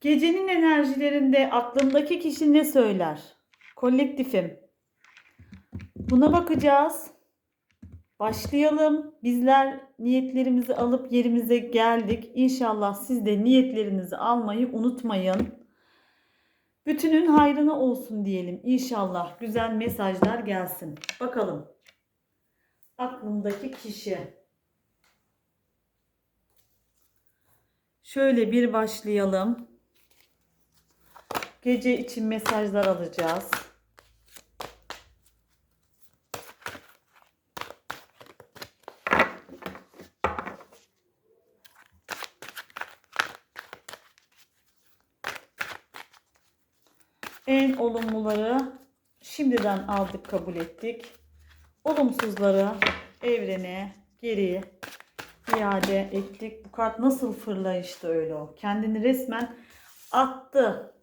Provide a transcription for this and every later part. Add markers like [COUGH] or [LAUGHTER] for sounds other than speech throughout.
Gecenin enerjilerinde aklındaki kişi ne söyler? Kolektifim. Buna bakacağız. Başlayalım. Bizler niyetlerimizi alıp yerimize geldik. İnşallah siz de niyetlerinizi almayı unutmayın. Bütünün hayrına olsun diyelim. İnşallah güzel mesajlar gelsin. Bakalım. Aklımdaki kişi. Şöyle bir başlayalım. Gece için mesajlar alacağız. En olumluları şimdiden aldık, kabul ettik. Olumsuzları evrene geri iade ettik. Bu kart nasıl fırlayıştı öyle o. Kendini resmen attı.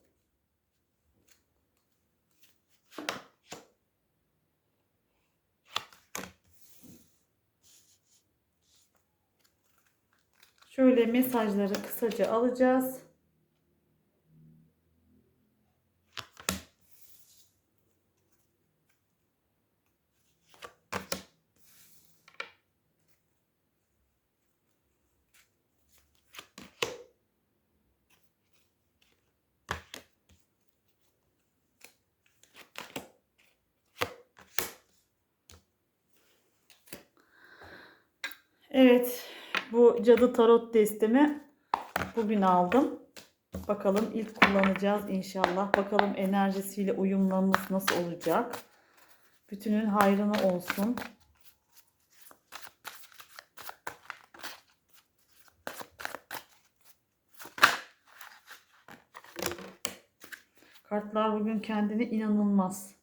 Şöyle mesajları kısaca alacağız. Evet, bu cadı tarot destemi bugün aldım. Bakalım ilk kullanacağız inşallah. Bakalım enerjisiyle uyumlamamız nasıl olacak. Bütünün hayrına olsun. Kartlar bugün kendini inanılmaz.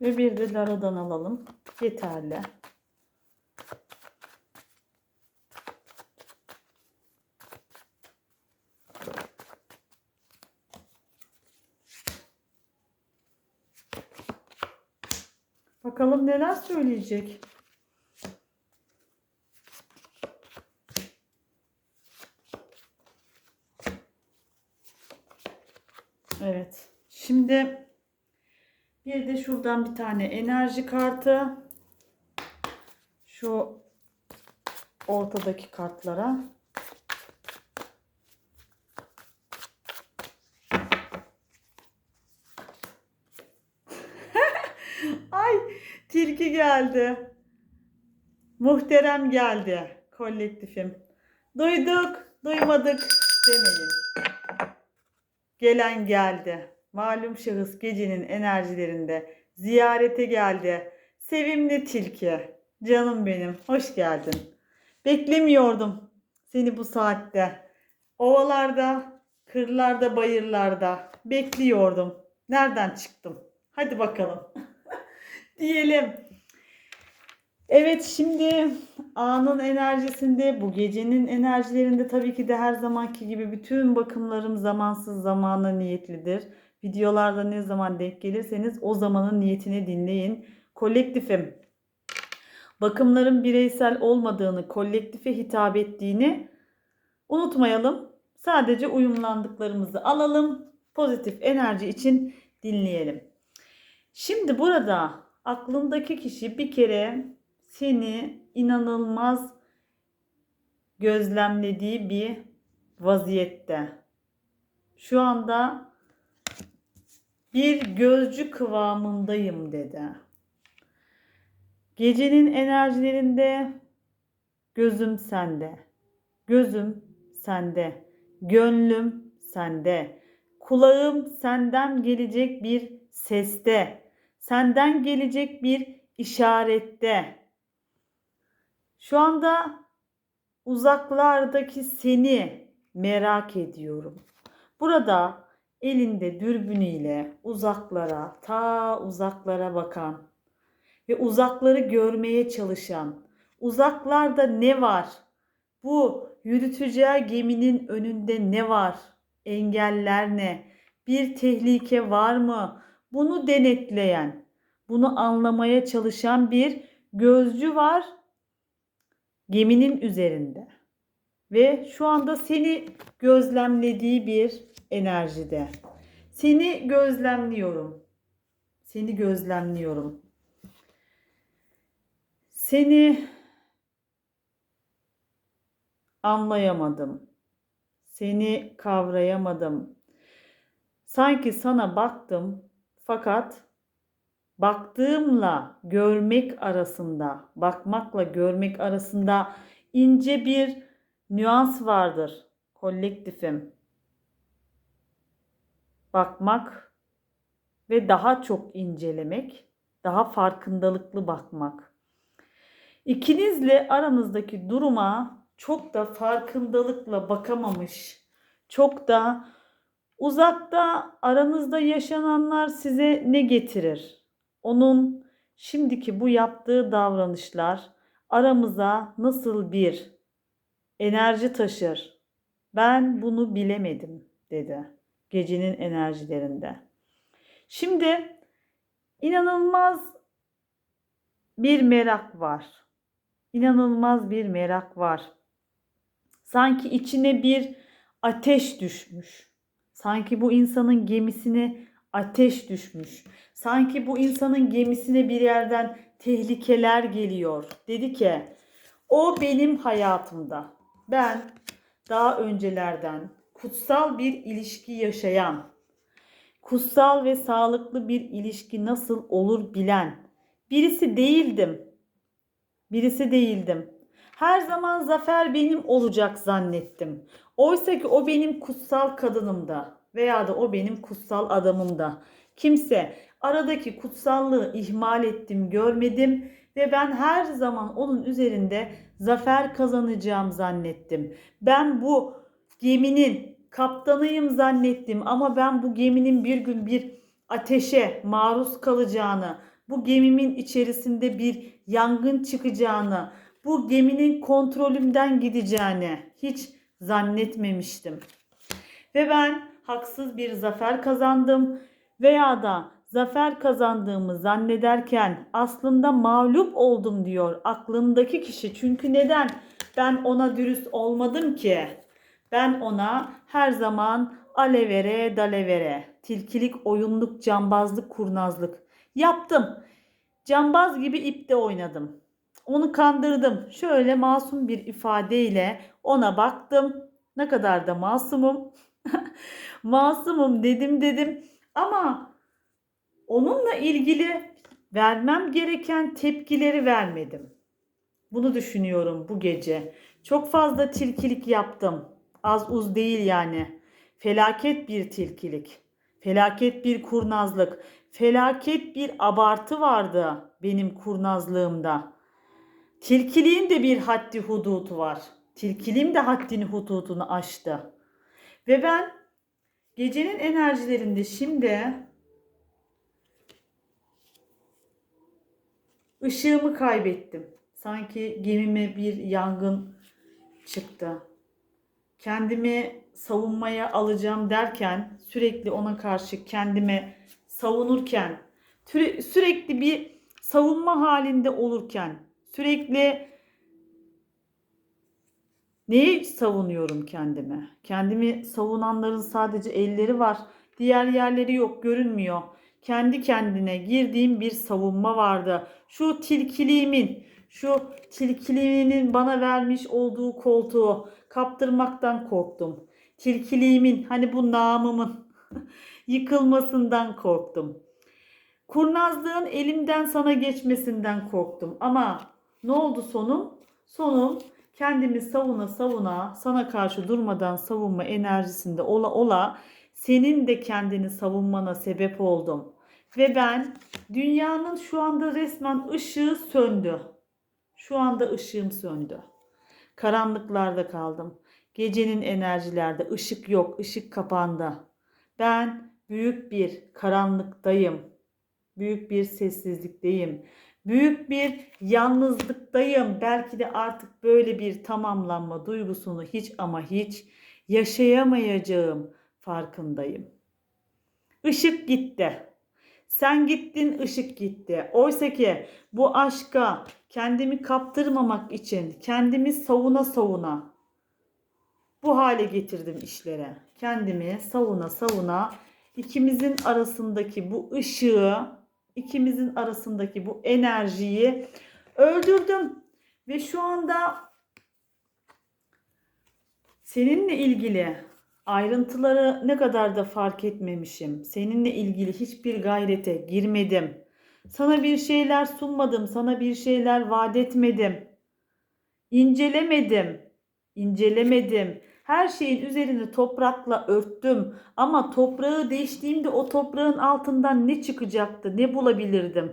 Ve bir de laradan alalım. Yeterli. Bakalım neler söyleyecek. Evet. Şimdi bir de şuradan bir tane enerji kartı. Şu ortadaki kartlara. [LAUGHS] Ay tilki geldi. Muhterem geldi kolektifim. Duyduk, duymadık demeyin. Gelen geldi. Malum şahıs gecenin enerjilerinde ziyarete geldi. Sevimli tilki. Canım benim, hoş geldin. Beklemiyordum seni bu saatte. Ovalarda, kırlarda, bayırlarda bekliyordum. Nereden çıktım? Hadi bakalım. [LAUGHS] Diyelim. Evet şimdi anın enerjisinde bu gecenin enerjilerinde tabii ki de her zamanki gibi bütün bakımlarım zamansız zamana niyetlidir. Videolarda ne zaman denk gelirseniz o zamanın niyetini dinleyin. Kolektifim. Bakımların bireysel olmadığını, kolektife hitap ettiğini unutmayalım. Sadece uyumlandıklarımızı alalım. Pozitif enerji için dinleyelim. Şimdi burada aklındaki kişi bir kere seni inanılmaz gözlemlediği bir vaziyette. Şu anda bir gözcü kıvamındayım dedi. Gecenin enerjilerinde gözüm sende. Gözüm sende. Gönlüm sende. Kulağım senden gelecek bir seste. senden gelecek bir işarette. Şu anda uzaklardaki seni merak ediyorum. Burada elinde dürbünüyle uzaklara, ta uzaklara bakan ve uzakları görmeye çalışan, uzaklarda ne var? Bu yürüteceği geminin önünde ne var? Engeller ne? Bir tehlike var mı? Bunu denetleyen, bunu anlamaya çalışan bir gözcü var geminin üzerinde. Ve şu anda seni gözlemlediği bir enerjide. Seni gözlemliyorum. Seni gözlemliyorum. Seni anlayamadım. Seni kavrayamadım. Sanki sana baktım fakat baktığımla görmek arasında, bakmakla görmek arasında ince bir nüans vardır. Kolektifim. Bakmak ve daha çok incelemek, daha farkındalıklı bakmak. İkinizle aranızdaki duruma çok da farkındalıkla bakamamış, çok da uzakta aranızda yaşananlar size ne getirir? Onun şimdiki bu yaptığı davranışlar aramıza nasıl bir enerji taşır? Ben bunu bilemedim dedi gecenin enerjilerinde. Şimdi inanılmaz bir merak var. İnanılmaz bir merak var. Sanki içine bir ateş düşmüş. Sanki bu insanın gemisine ateş düşmüş. Sanki bu insanın gemisine bir yerden tehlikeler geliyor. Dedi ki o benim hayatımda. Ben daha öncelerden kutsal bir ilişki yaşayan, kutsal ve sağlıklı bir ilişki nasıl olur bilen birisi değildim. Birisi değildim. Her zaman zafer benim olacak zannettim. Oysa ki o benim kutsal kadınımda veya da o benim kutsal adamımda. Kimse aradaki kutsallığı ihmal ettim, görmedim ve ben her zaman onun üzerinde zafer kazanacağım zannettim. Ben bu geminin kaptanıyım zannettim ama ben bu geminin bir gün bir ateşe maruz kalacağını, bu gemimin içerisinde bir yangın çıkacağını, bu geminin kontrolümden gideceğini hiç zannetmemiştim. Ve ben haksız bir zafer kazandım veya da zafer kazandığımı zannederken aslında mağlup oldum diyor aklındaki kişi. Çünkü neden? Ben ona dürüst olmadım ki. Ben ona her zaman alevere dalevere, tilkilik, oyunluk, cambazlık, kurnazlık yaptım. Cambaz gibi ipte oynadım. Onu kandırdım. Şöyle masum bir ifadeyle ona baktım. Ne kadar da masumum. [LAUGHS] masumum dedim dedim. Ama onunla ilgili vermem gereken tepkileri vermedim. Bunu düşünüyorum bu gece. Çok fazla tilkilik yaptım. Az uz değil yani. Felaket bir tilkilik. Felaket bir kurnazlık. Felaket bir abartı vardı benim kurnazlığımda. Tilkiliğin de bir haddi hudutu var. Tilkiliğim de haddini hudutunu aştı. Ve ben gecenin enerjilerinde şimdi ışığımı kaybettim. Sanki gemime bir yangın çıktı. Kendimi savunmaya alacağım derken sürekli ona karşı kendime savunurken sürekli bir savunma halinde olurken sürekli neyi savunuyorum kendime? Kendimi savunanların sadece elleri var. Diğer yerleri yok, görünmüyor. Kendi kendine girdiğim bir savunma vardı. Şu tilkiliğimin, şu tilkiliğinin bana vermiş olduğu koltuğu kaptırmaktan korktum. Tilkiliğimin, hani bu namımın [LAUGHS] yıkılmasından korktum. Kurnazlığın elimden sana geçmesinden korktum. Ama ne oldu sonum? Sonum kendimi savuna savuna sana karşı durmadan savunma enerjisinde ola ola senin de kendini savunmana sebep oldum. Ve ben dünyanın şu anda resmen ışığı söndü. Şu anda ışığım söndü. Karanlıklarda kaldım. Gecenin enerjilerde ışık yok, ışık kapandı. Ben büyük bir karanlıktayım. Büyük bir sessizlikteyim. Büyük bir yalnızlıktayım. Belki de artık böyle bir tamamlanma duygusunu hiç ama hiç yaşayamayacağım farkındayım. Işık gitti. Sen gittin, ışık gitti. Oysa ki bu aşka kendimi kaptırmamak için kendimi savuna savuna bu hale getirdim işlere. Kendimi savuna savuna ikimizin arasındaki bu ışığı, ikimizin arasındaki bu enerjiyi öldürdüm. Ve şu anda seninle ilgili ayrıntıları ne kadar da fark etmemişim. Seninle ilgili hiçbir gayrete girmedim. Sana bir şeyler sunmadım, sana bir şeyler vaat etmedim. İncelemedim, incelemedim. Her şeyin üzerini toprakla örttüm. Ama toprağı değiştiğimde o toprağın altından ne çıkacaktı, ne bulabilirdim,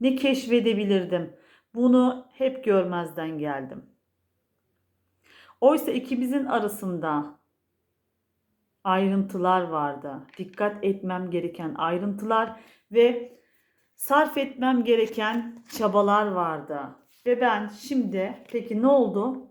ne keşfedebilirdim. Bunu hep görmezden geldim. Oysa ikimizin arasında ayrıntılar vardı. Dikkat etmem gereken ayrıntılar ve sarf etmem gereken çabalar vardı. Ve ben şimdi peki ne oldu?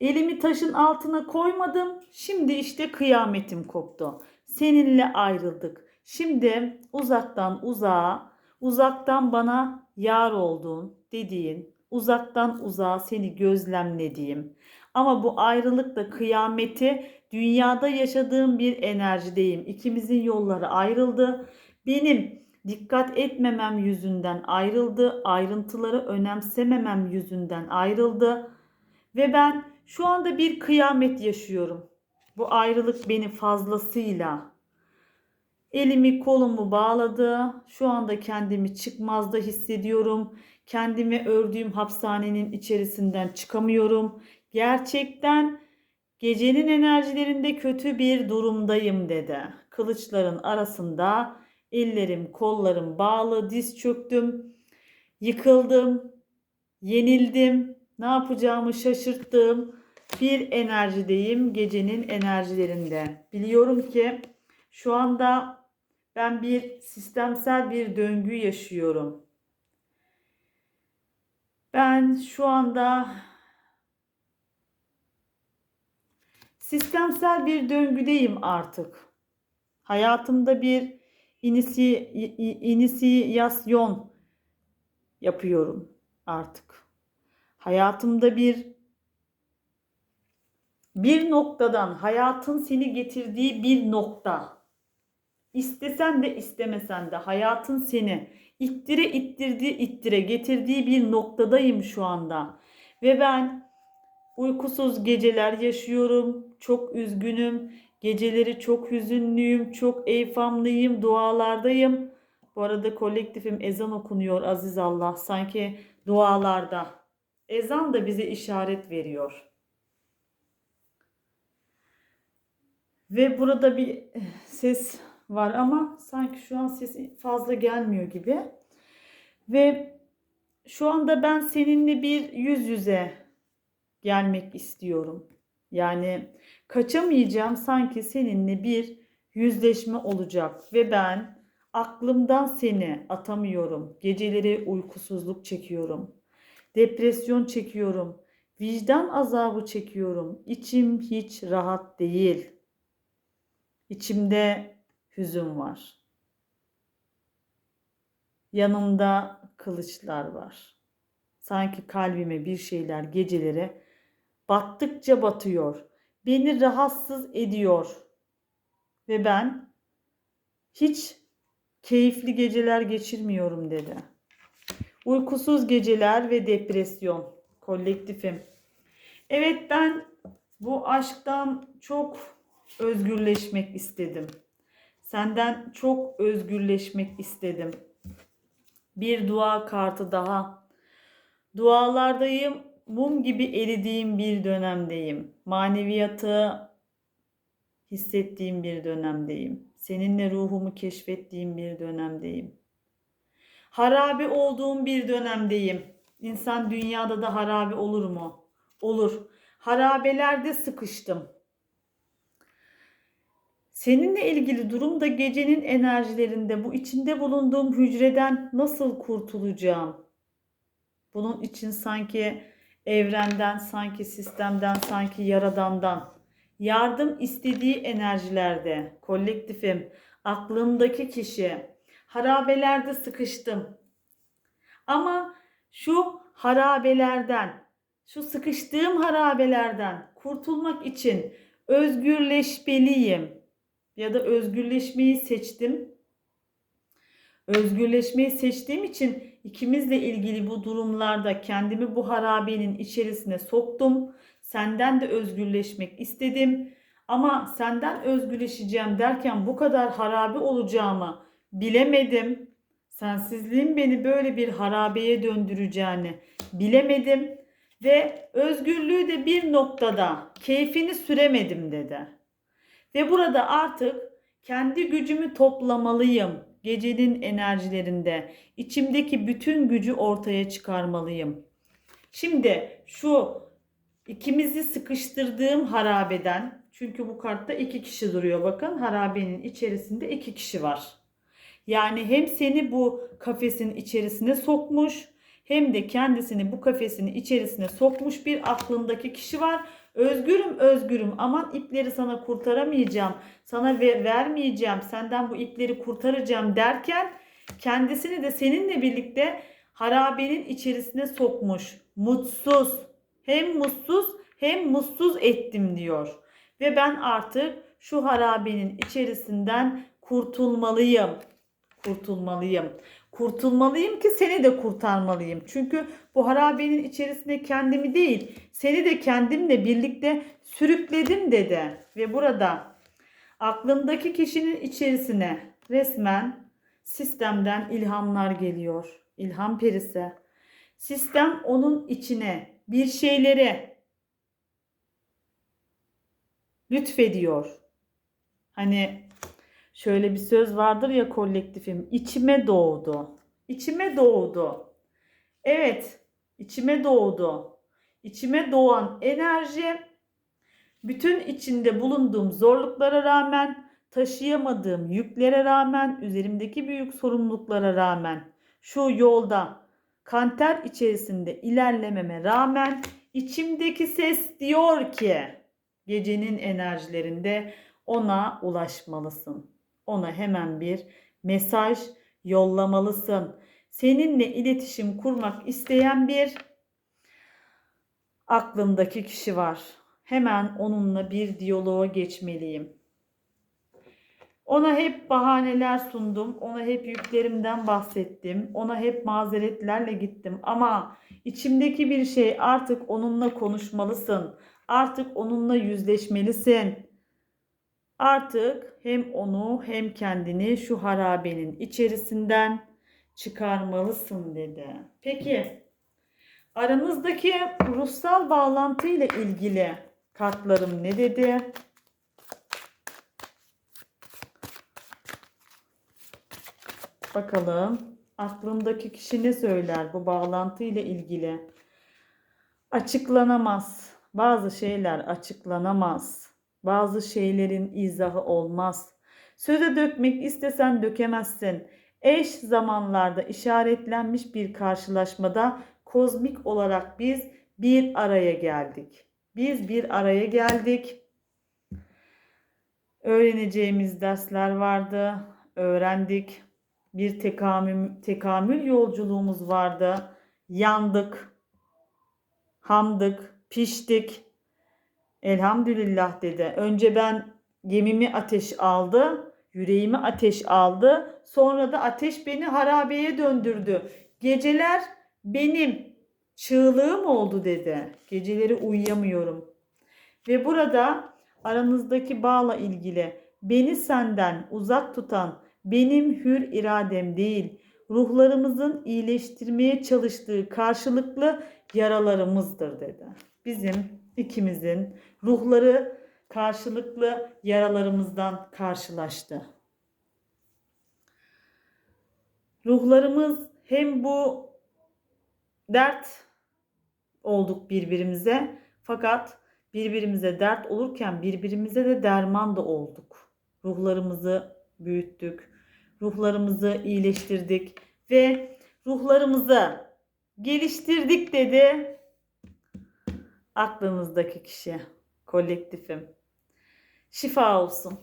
Elimi taşın altına koymadım. Şimdi işte kıyametim koptu. Seninle ayrıldık. Şimdi uzaktan uzağa, uzaktan bana yar olduğun dediğin, uzaktan uzağa seni gözlemlediğim. Ama bu ayrılıkla kıyameti dünyada yaşadığım bir enerjideyim. İkimizin yolları ayrıldı. Benim dikkat etmemem yüzünden ayrıldı. Ayrıntıları önemsememem yüzünden ayrıldı. Ve ben şu anda bir kıyamet yaşıyorum. Bu ayrılık beni fazlasıyla elimi kolumu bağladı. Şu anda kendimi çıkmazda hissediyorum. Kendimi ördüğüm hapishanenin içerisinden çıkamıyorum. Gerçekten gecenin enerjilerinde kötü bir durumdayım dedi. Kılıçların arasında ellerim kollarım bağlı diz çöktüm. Yıkıldım. Yenildim ne yapacağımı şaşırttığım bir enerjideyim gecenin enerjilerinde. Biliyorum ki şu anda ben bir sistemsel bir döngü yaşıyorum. Ben şu anda sistemsel bir döngüdeyim artık. Hayatımda bir inisi, inisiyasyon yapıyorum artık. Hayatımda bir bir noktadan hayatın seni getirdiği bir nokta. İstesen de istemesen de hayatın seni ittire ittirdi ittire getirdiği bir noktadayım şu anda. Ve ben uykusuz geceler yaşıyorum çok üzgünüm geceleri çok hüzünlüyüm çok eyfamlıyım dualardayım bu arada kolektifim ezan okunuyor aziz Allah sanki dualarda Ezan da bize işaret veriyor. Ve burada bir ses var ama sanki şu an ses fazla gelmiyor gibi. Ve şu anda ben seninle bir yüz yüze gelmek istiyorum. Yani kaçamayacağım sanki seninle bir yüzleşme olacak ve ben aklımdan seni atamıyorum. Geceleri uykusuzluk çekiyorum. Depresyon çekiyorum. Vicdan azabı çekiyorum. İçim hiç rahat değil. İçimde hüzün var. Yanımda kılıçlar var. Sanki kalbime bir şeyler geceleri battıkça batıyor. Beni rahatsız ediyor. Ve ben hiç keyifli geceler geçirmiyorum dedi. Uykusuz geceler ve depresyon. Kolektifim. Evet ben bu aşktan çok özgürleşmek istedim. Senden çok özgürleşmek istedim. Bir dua kartı daha. Dualardayım, mum gibi eridiğim bir dönemdeyim. Maneviyatı hissettiğim bir dönemdeyim. Seninle ruhumu keşfettiğim bir dönemdeyim. Harabe olduğum bir dönemdeyim. İnsan dünyada da harabe olur mu? Olur. Harabelerde sıkıştım. Seninle ilgili durumda gecenin enerjilerinde bu içinde bulunduğum hücreden nasıl kurtulacağım? Bunun için sanki evrenden, sanki sistemden, sanki yaradandan yardım istediği enerjilerde kolektifim, aklımdaki kişi harabelerde sıkıştım. Ama şu harabelerden, şu sıkıştığım harabelerden kurtulmak için özgürleşmeliyim ya da özgürleşmeyi seçtim. Özgürleşmeyi seçtiğim için ikimizle ilgili bu durumlarda kendimi bu harabenin içerisine soktum. Senden de özgürleşmek istedim. Ama senden özgürleşeceğim derken bu kadar harabe olacağımı bilemedim. Sensizliğin beni böyle bir harabeye döndüreceğini bilemedim ve özgürlüğü de bir noktada keyfini süremedim dedi. Ve burada artık kendi gücümü toplamalıyım. Gecenin enerjilerinde içimdeki bütün gücü ortaya çıkarmalıyım. Şimdi şu ikimizi sıkıştırdığım harabeden çünkü bu kartta iki kişi duruyor bakın harabenin içerisinde iki kişi var. Yani hem seni bu kafesin içerisine sokmuş hem de kendisini bu kafesin içerisine sokmuş bir aklındaki kişi var. Özgürüm özgürüm aman ipleri sana kurtaramayacağım sana ve vermeyeceğim senden bu ipleri kurtaracağım derken kendisini de seninle birlikte harabenin içerisine sokmuş. Mutsuz hem mutsuz hem mutsuz ettim diyor. Ve ben artık şu harabenin içerisinden kurtulmalıyım. Kurtulmalıyım. Kurtulmalıyım ki seni de kurtarmalıyım. Çünkü bu harabenin içerisinde kendimi değil, seni de kendimle birlikte sürükledim dedi. Ve burada aklındaki kişinin içerisine resmen sistemden ilhamlar geliyor. İlham perisi. Sistem onun içine bir şeyleri lütfediyor. Hani şöyle bir söz vardır ya kolektifim. içime doğdu. İçime doğdu. Evet, içime doğdu. İçime doğan enerji bütün içinde bulunduğum zorluklara rağmen, taşıyamadığım yüklere rağmen, üzerimdeki büyük sorumluluklara rağmen şu yolda kanter içerisinde ilerlememe rağmen içimdeki ses diyor ki gecenin enerjilerinde ona ulaşmalısın. Ona hemen bir mesaj yollamalısın. Seninle iletişim kurmak isteyen bir aklımdaki kişi var. Hemen onunla bir diyaloğa geçmeliyim. Ona hep bahaneler sundum. Ona hep yüklerimden bahsettim. Ona hep mazeretlerle gittim. Ama içimdeki bir şey artık onunla konuşmalısın. Artık onunla yüzleşmelisin. Artık hem onu hem kendini şu harabenin içerisinden çıkarmalısın dedi. Peki aranızdaki ruhsal bağlantı ile ilgili kartlarım ne dedi? Bakalım aklımdaki kişi ne söyler bu bağlantı ile ilgili? Açıklanamaz. Bazı şeyler açıklanamaz. Bazı şeylerin izahı olmaz. Söze dökmek istesen dökemezsin. Eş zamanlarda işaretlenmiş bir karşılaşmada kozmik olarak biz bir araya geldik. Biz bir araya geldik. Öğreneceğimiz dersler vardı. Öğrendik. Bir tekamül, tekamül yolculuğumuz vardı. Yandık. Hamdık. Piştik. Elhamdülillah dedi. Önce ben gemimi ateş aldı. Yüreğimi ateş aldı. Sonra da ateş beni harabeye döndürdü. Geceler benim çığlığım oldu dedi. Geceleri uyuyamıyorum. Ve burada aranızdaki bağla ilgili beni senden uzak tutan benim hür iradem değil, ruhlarımızın iyileştirmeye çalıştığı karşılıklı yaralarımızdır dedi. Bizim ikimizin ruhları karşılıklı yaralarımızdan karşılaştı. Ruhlarımız hem bu dert olduk birbirimize fakat birbirimize dert olurken birbirimize de derman da olduk. Ruhlarımızı büyüttük. Ruhlarımızı iyileştirdik ve ruhlarımızı geliştirdik dedi aklınızdaki kişi, kolektifim. Şifa olsun.